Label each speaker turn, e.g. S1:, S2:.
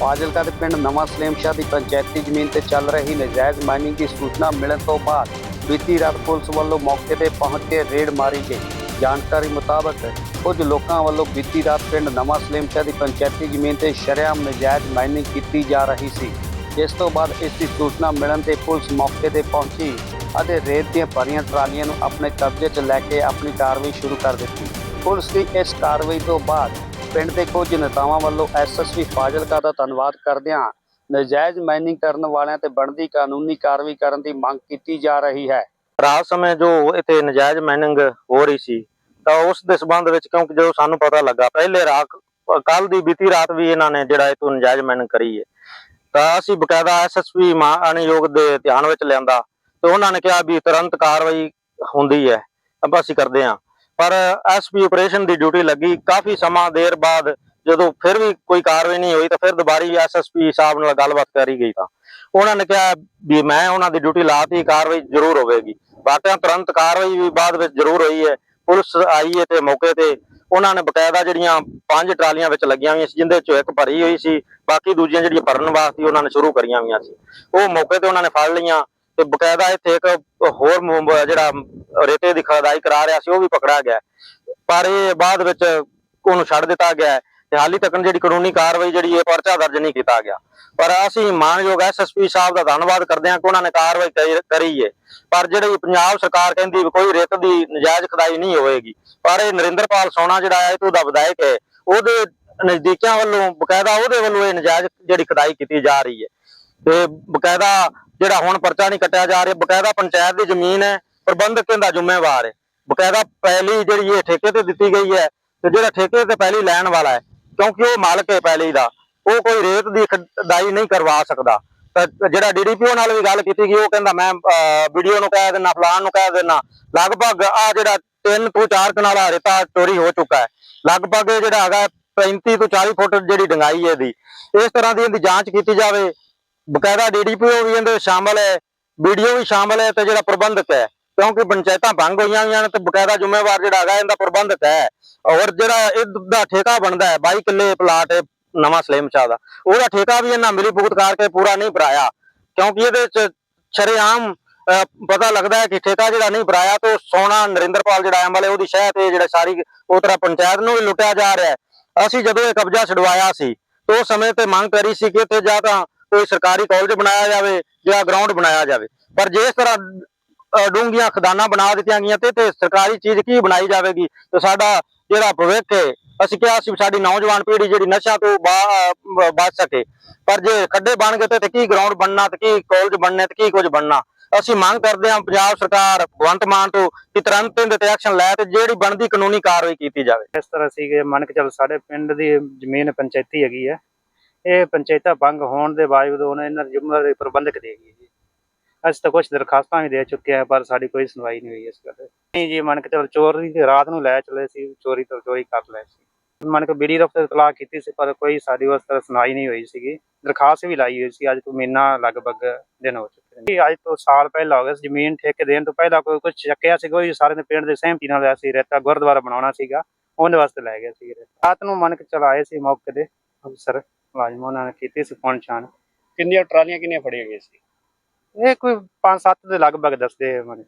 S1: ਫਾਜ਼ਿਲਕਾ ਦੇ ਪਿੰਡ ਨਵਾਂ ਸਲੇਮਸ਼ਾਹ ਦੀ ਪੰਚਾਇਤੀ ਜ਼ਮੀਨ ਤੇ ਚੱਲ ਰਹੀ ਨਜਾਇਜ਼ ਮਾਈਨਿੰਗ ਦੀ ਸੂਚਨਾ ਮਿਲਣ ਤੋਂ ਬਾਅਦ ਬੀਤੀ ਰਾਤ ਪੁਲਿਸ ਵੱਲੋਂ ਮੌਕੇ ਤੇ ਪਹੁੰਚ ਕੇ ਰੇਡ ਮਾਰੀ ਗਈ। ਜਾਣਕਾਰੀ ਮੁਤਾਬਕ ਕੁਝ ਲੋਕਾਂ ਵੱਲੋਂ ਬੀਤੀ ਰਾਤ ਪਿੰਡ ਨਵਾਂ ਸਲੇਮ ਸ਼ਾਹ ਦੀ ਪੰਚਾਇਤੀ ਜ਼ਮੀਨ ਤੇ ਸ਼ਰੇਆਮ ਨਜਾਇਜ਼ ਮਾਈਨਿੰਗ ਕੀਤੀ ਜਾ ਰਹੀ ਸੀ। ਜਿਸ ਤੋਂ ਬਾਅਦ ਇਸ ਦੀ ਸੂਚਨਾ ਮਿਲਣ ਤੇ ਪੁਲਿਸ ਮੌਕੇ ਤੇ ਪਹੁੰਚੀ ਅਤੇ ਰੇਤ ਦੀਆਂ ਭਰੀਆਂ ਟਰਾਲੀਆਂ ਨੂੰ ਆਪਣੇ ਕਬਜ਼ੇ 'ਚ ਲੈ ਕੇ ਆਪਣੀ ਕਾਰਵਾਈ ਸ਼ੁਰੂ ਕਰ ਦਿੱਤੀ। ਪੁਲਿਸ ਦੀ ਇਸ ਕਾਰਵਾਈ ਤੋਂ ਬਾਅਦ ਪਿੰਡ ਦੇ ਕੁਝ ਨੇਤਾਵਾਂ ਵੱਲੋਂ ਐਸਐਸਪੀ ਫਾਜ਼ਿਲਕਾ ਦਾ ਧੰਨਵਾਦ ਕਰਦਿਆਂ ਨਜਾਇਜ਼ ਮਾਈਨਿੰਗ ਕਰਨ ਵਾਲਿਆਂ ਤੇ ਬਣਦੀ ਕਾਨੂੰਨੀ ਕਾਰਵਾਈ ਕਰਨ ਦੀ ਮੰਗ ਕੀਤੀ ਜਾ ਰਹੀ ਹੈ।
S2: ਰਾਤ ਸਮੇਂ ਜੋ ਇੱਥੇ ਨਜਾਇਜ਼ ਮਾਈਨਿੰਗ ਹੋ ਰਹੀ ਸੀ, ਤਾਂ ਉਸ ਦੇ ਸਬੰਧ ਵਿੱਚ ਕਿਉਂਕਿ ਜੋ ਸਾਨੂੰ ਪਤਾ ਲੱਗਾ, ਪਹਿਲੇ ਰਾਤ, ਕੱਲ ਦੀ ਬੀਤੀ ਰਾਤ ਵੀ ਇਹਨਾਂ ਨੇ ਜਿਹੜਾ ਇਥੋਂ ਨਜਾਇਜ਼ ਮਾਈਨਿੰਗ ਕਰੀ ਹੈ। ਤਾਂ ਅਸੀਂ ਬਕਾਇਦਾ ਐਸਐਸਪੀ ਮਾਨਯੋਗ ਦੇ ਧਿਆਨ ਵਿੱਚ ਲਿਆਂਦਾ ਤੇ ਉਹਨਾਂ ਨੇ ਕਿਹਾ ਵੀ ਤੁਰੰਤ ਕਾਰਵਾਈ ਹੁੰਦੀ ਹੈ, ਆਪਾਂ ਅਸੀਂ ਕਰਦੇ ਹਾਂ। ਪਰ ਐਸਪੀ ਆਪਰੇਸ਼ਨ ਦੀ ਡਿਊਟੀ ਲੱਗੀ। ਕਾਫੀ ਸਮਾਂ ਦੇਰ ਬਾਅਦ ਜਦੋਂ ਫਿਰ ਵੀ ਕੋਈ ਕਾਰਵਾਈ ਨਹੀਂ ਹੋਈ ਤਾਂ ਫਿਰ ਦੁਬਾਰੀ ਐਸਐਸਪੀ ਸਾਹਿਬ ਨਾਲ ਗੱਲਬਾਤ ਕਰੀ ਗਈ ਤਾਂ। ਉਹਨਾਂ ਨੇ ਕਿਹਾ ਵੀ ਮੈਂ ਉਹਨਾਂ ਦੀ ਡਿਊਟੀ ਲਾਤੀ, ਕਾਰਵਾਈ ਜ਼ਰੂਰ ਹੋਵੇਗੀ। ਵਾਕਿਆ ਤੁਰੰਤ ਕਾਰਵਾਈ ਵੀ ਬਾਅਦ ਵਿੱਚ ਜ਼ਰੂਰ ਹੋਈ ਹੈ। ਪੁਲਿਸ ਆਈ ਹੈ ਤੇ ਮੌਕੇ ਤੇ ਉਹਨਾਂ ਨੇ ਬਕਾਇਦਾ ਜਿਹੜੀਆਂ ਪੰਜ ਟਰਾਲੀਆਂ ਵਿੱਚ ਲੱਗੀਆਂ ਹੋਈਆਂ ਸੀ, ਜਿੰਦੇ ਚੋਂ ਇੱਕ ਭਰੀ ਹੋਈ ਸੀ, ਬਾਕੀ ਦੂਜੀਆਂ ਜਿਹੜੀਆਂ ਭਰਨ ਵਾਸਤੇ ਉਹਨਾਂ ਨੇ ਸ਼ੁਰੂ ਕਰੀਆਂ ਹੋਈਆਂ ਸੀ। ਉਹ ਮੌਕੇ ਤੇ ਉਹਨਾਂ ਨੇ ਫੜ ਲਈਆਂ। ਤੇ ਬਕਾਇਦਾ ਇੱਥੇ ਇੱਕ ਹੋਰ ਜਿਹੜਾ ਰੇਤੇ ਦੀ ਖਦਾਈ ਕਰਾ ਰਿਹਾ ਸੀ, ਉਹ ਵੀ ਪਕੜਿਆ ਗਿਆ। ਪਰ ਇਹ ਬਾਅਦ ਵਿੱਚ ਉਹਨੂੰ ਛੱਡ ਦਿੱਤਾ ਗਿਆ ਤੇ ਹਾਲੀ ਤੱਕ ਜਿਹੜੀ ਕਾਨੂੰਨੀ ਕਾਰਵਾਈ ਜਿਹੜੀ ਇਹ ਪਰਚਾ ਦਰਜ ਨਹੀਂ ਕੀਤਾ ਗਿਆ। ਪਰ ਅਸੀਂ ਮਾਨਯੋਗ ਐਸਐਸਪੀ ਸਾਹਿਬ ਦਾ ਧੰਨਵਾਦ ਕਰਦੇ ਹਾਂ ਕਿ ਉਹਨਾਂ ਨੇ ਕਾਰਵਾਈ ਕਰੀ- ਕਰੀ ਹੈ ਪਰ ਜਿਹੜੀ ਪੰਜਾਬ ਸਰਕਾਰ ਕਹਿੰਦੀ ਵੀ ਕੋਈ ਰੇਤ ਦੀ ਨਜਾਇਜ਼ ਖਦਾਈ ਨਹੀਂ ਹੋਏਗੀ ਪਰ ਇਹ ਨਰਿੰਦਰਪਾਲ ਸੋਨਾ ਜਿਹੜਾ ਹੈ ਇਹ ਦਾ ਵਿਧਾਇਕ ਹੈ, ਉਹਦੇ ਨਜ਼ਦੀਕਾਂ ਵੱਲੋਂ, ਬਕਾਇਦਾ ਉਹਦੇ ਵੱਲੋਂ ਇਹ ਨਜਾਇਜ਼ ਜਿਹੜੀ ਖਦਾਈ ਕੀਤੀ ਜਾ ਰਹੀ ਹੈ। ਤੇ ਬਕਾਇਦਾ ਜਿਹੜਾ ਹੁਣ ਪਰਚਾ ਨਹੀਂ ਕੱਟਿਆ ਜਾ ਰਿਹਾ, ਬਕਾਇਦਾ ਪੰਚਾਇਤ ਦੀ ਜ਼ਮੀਨ ਹੈ, ਪ੍ਰਬੰਧਕ ਇਹਦਾ ਜ਼ਿੰਮੇਵਾਰ ਹੈ। ਬਕਾਇਦਾ ਪਹਿਲੀ ਜਿਹੜੀ ਇਹ ਠੇਕੇ ਤੇ ਦਿੱਤੀ ਗਈ ਹੈ ਤੇ ਜਿਹੜਾ ਠੇਕੇ ਤੇ ਪਹਿਲੀ ਲੈਣ ਵਾਲਾ ਹੈ, ਕਿਉਂਕਿ ਉਹ ਮਾਲਕ ਹੈ ਪਹਿਲੀ ਦਾ, ਉਹ ਕੋਈ ਰੇਤ ਦੀ ਖਦਾਈ ਨਹੀਂ ਕਰਵਾ ਸਕਦਾ। ਜਿਹੜਾ ਡੀਡੀਪੀਓ ਨਾਲ ਵੀ ਗੱਲ ਕੀਤੀ ਗਈ, ਉਹ ਕਹਿੰਦਾ ਮੈਂ ਵੀਡੀਓ ਨੂੰ ਕਹਿ ਦੇਣਾ ਫਲਾਣ ਨੂੰ ਕਹਿ ਦੇਣਾ ਲਗਭਗ ਆ ਜਿਹੜਾ 3 ਤੋਂ 4 ਕਨਾਲਾ ਰੇਤਾ ਚੋਰੀ ਹੋ ਚੁੱਕਾ ਹੈ। ਲਗਭਗ ਜਿਹੜਾ ਹੈਗਾ 35 ਤੋਂ 40 ਫੁੱਟ ਜਿਹੜੀ ਡੰਗਾਈ ਹੈ ਦੀ ਇਸ ਤਰ੍ਹਾਂ ਦੀ ਇਹਦੀ ਜਾਂਚ ਕੀਤੀ ਜਾਵੇ ਬਕਾਇਦਾ ਡੀਡੀਪੀਓ ਵੀ ਇਹਦੇ ਸ਼ਾਮਲ ਹੈ ਵੀਡੀਓ ਵੀ ਸ਼ਾਮਲ ਹੈ ਤੇ ਜਿਹੜਾ ਪ੍ਰਬੰਧਕ ਹੈ ਕਿਉਂਕਿ ਪੰਚਾਇਤਾਂ ਭੰਗ ਹੋਈਆਂ ਹੋਈਆਂ ਨੇ ਤੇ ਬਕਾਇਦਾ ਜ਼ਿੰਮੇਵਾਰ ਜਿਹੜਾ ਹੈਗਾ ਇਹਦਾ ਪ੍ਰਬੰਧਕ ਹੈ। ਔਰ ਜਿਹੜਾ ਇਹਦਾ ਠੇਕਾ ਬਣਦਾ ਹੈ 22 ਕਿੱਲੇ ਪਲਾਟ ਹੈ ਨਵਾਂ ਸਲੇਮ ਸ਼ਾਹ ਦਾ ਉਹਦਾ ਠੇਕਾ ਵੀ ਇਹਨਾਂ ਮਿਲੀ ਭੁਗਤ ਕਰਕੇ ਪੂਰਾ ਨਹੀਂ ਭਰਾਇਆ ਕਿਉਂਕਿ ਇਹਦੇ ਚ ਸ਼ਰੇਆਮ ਅਹ, ਪਤਾ ਲੱਗਦਾ ਹੈ ਕਿ ਠੇਕਾ ਜਿਹੜਾ ਨਹੀਂ ਭਰਾਇਆ ਤੇ ਉਹ ਸੋਨਾ ਨਰਿੰਦਰਪਾਲ ਜਿਹੜਾ ਐਮ ਵਾਲੇ ਉਹਦੀ ਸ਼ਹਿ ਤੇ ਜਿਹੜਾ ਸਾਰੀ ਉਹ ਤਰ੍ਹਾਂ ਪੰਚਾਇਤ ਨੂੰ ਵੀ ਲੁੱਟਿਆ ਜਾ ਰਿਹਾ ਹੈ। ਅਸੀਂ ਜਦੋਂ ਇਹ ਕਬਜ਼ਾ ਛਡਵਾਇਆ ਸੀ ਤੇ ਉਸ ਸਮੇਂ ਤੇ ਮੰਗ ਕਰੀ ਸੀ ਕਿ ਇੱਥੇ ਜਾਂ ਤਾਂ ਕੋਈ ਸਰਕਾਰੀ ਕਾਲਜ ਬਣਾਇਆ ਜਾਵੇ ਜਾਂ ਗਰਾਊਂਡ ਬਣਾਇਆ ਜਾਵੇ। ਪਰ ਜੇ ਇਸ ਤਰ੍ਹਾਂ ਅਹ, ਡੂੰਘੀਆਂ ਖਦਾਨਾਂ ਬਣਾ ਦਿੱਤੀਆਂ ਗਈਆਂ ਤੇ ਤੇ ਸਰਕਾਰੀ ਚੀਜ਼ ਕੀ ਬਣਾਈ ਜਾਵੇਗੀ? ਤੇ ਸਾਡਾ ਜਿਹੜਾ ਭਵਿੱਖ ਹੈ ਅਸੀਂ ਕਿਹਾ ਸੀ ਸਾਡੀ ਨੌਜਵਾਨ ਪੀੜ੍ਹੀ ਜਿਹੜੀ ਨਸ਼ਿਆਂ ਤੋਂ ਬਚ ਸਕੇ। ਪਰ ਜੇ ਖੱਡੇ ਬਣ ਗਏ ਤੇ ਤੇ ਕੀ ਗਰਾਊਂਡ ਬਣਨਾ ਤੇ ਕੀ ਕਾਲਜ ਬਣਨੇ ਤੇ ਕੀ ਕੁਝ ਬਣਨਾ? ਅਸੀਂ ਮੰਗ ਕਰਦੇ ਹਾਂ ਪੰਜਾਬ ਸਰਕਾਰ ਭਗਵੰਤ ਮਾਨ ਤੋਂ ਕਿ ਤੁਰੰਤ ਇਹਦੇ ਤੇ ਐਕਸ਼ਨ ਲੈ ਤੇ ਜਿਹੜੀ ਬਣਦੀ ਕਾਨੂੰਨੀ ਕਾਰਵਾਈ ਕੀਤੀ ਜਾਵੇ।
S3: ਇਸ ਤਰ੍ਹਾਂ ਸੀਗੇ ਮੰਨ ਕੇ ਚੱਲ ਸਾਡੇ ਪਿੰਡ ਦੀ ਜ਼ਮੀਨ ਪੰਚਾਇਤੀ ਹੈਗੀ ਹੈ। ਇਹ ਪੰਚਾਇਤਾਂ ਭੰਗ ਹੋਣ ਦੇ ਬਾਵਜੂਦ ਉਹਨਾਂ ਇਹਨਾਂ ਦੀ ਜ਼ਿੰਮੇਵਾਰੀ ਪ੍ਰਬੰਧਕ ਦੇ ਜੀ। ਅਸੀਂ ਤਾਂ ਕੁਝ ਦਰਖਾਸਤਾਂ ਵੀ ਦੇ ਚੁੱਕੇ ਆ ਪਰ ਸਾਡੀ ਕੋਈ ਸੁਣਵਾਈ ਨਹੀਂ ਹੋਈ ਇਸ ਗੱਲ ਨਹੀਂ ਜੀ, ਮੰਨ ਕੇ ਚੱਲ ਚੋਰੀ ਦੀ ਰਾਤ ਨੂੰ ਲੈ ਚਲੇ ਸੀ, ਚੋਰੀ ਤੋਂ ਚੋਰੀ ਕਰ ਲਏ ਸੀ। ਮੰਨ ਕੇ ਬੀਡੀ ਦਫ਼ਤਰ ਇਤਲਾਹ ਕੀਤੀ ਸੀ, ਪਰ ਕੋਈ ਸਾਡੀ ਉਸ ਤਰ੍ਹਾਂ ਸੁਣਵਾਈ ਨਹੀਂ ਹੋਈ ਸੀਗੀ। ਦਰਖਾਸਤ ਵੀ ਲਾਈ ਹੋਈ ਸੀ, ਅੱਜ ਤੋਂ ਮਹੀਨਾ ਲਗਭਗ ਦਿਨ ਹੋ ਚੁੱਕੇ ਨੇ। ਅੱਜ ਤੋਂ ਸਾਲ ਪਹਿਲਾਂ ਹੋ ਗਿਆ ਸੀ, ਜ਼ਮੀਨ ਠੇਕੇ ਦੇਣ ਤੋਂ ਪਹਿਲਾਂ ਕੋਈ ਕੁਝ ਚੱਕਿਆ ਸੀ, ਕੋਈ ਸਾਰੇ ਨੇ ਪਿੰਡ ਦੇ ਸਹਿਮਤੀ ਨਾਲ ਸੀ ਰੇਤਾ ਗੁਰਦੁਆਰਾ ਬਣਾਉਣਾ ਸੀਗਾ, ਉਹਦੇ ਵਾਸਤੇ ਲੈ ਗਏ ਸੀ ਰਾਤ। ਨੂੰ ਮੰਨ ਕੇ ਚਲ ਸੀ ਮੌਕੇ ਤੇ, ਅਫਸਰ। ਮੁਲਾਜ਼ਮ ਉਹਨਾਂ ਨੇ ਕੀਤੀ ਸੀ ਫੋਨ ਛਾਣ
S1: ਕਿੰਨੀਆਂ ਟਰਾਲੀਆਂ ਕਿੰਨੀਆਂ ਫੜੀਆਂ ਗਈਆਂ ਸੀ?
S3: ਇਹ ਕੋਈ 5-7 ਦੇ ਲਗਭਗ ਦੱਸਦੇ ਮਨ